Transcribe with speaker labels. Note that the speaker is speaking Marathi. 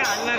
Speaker 1: आणणार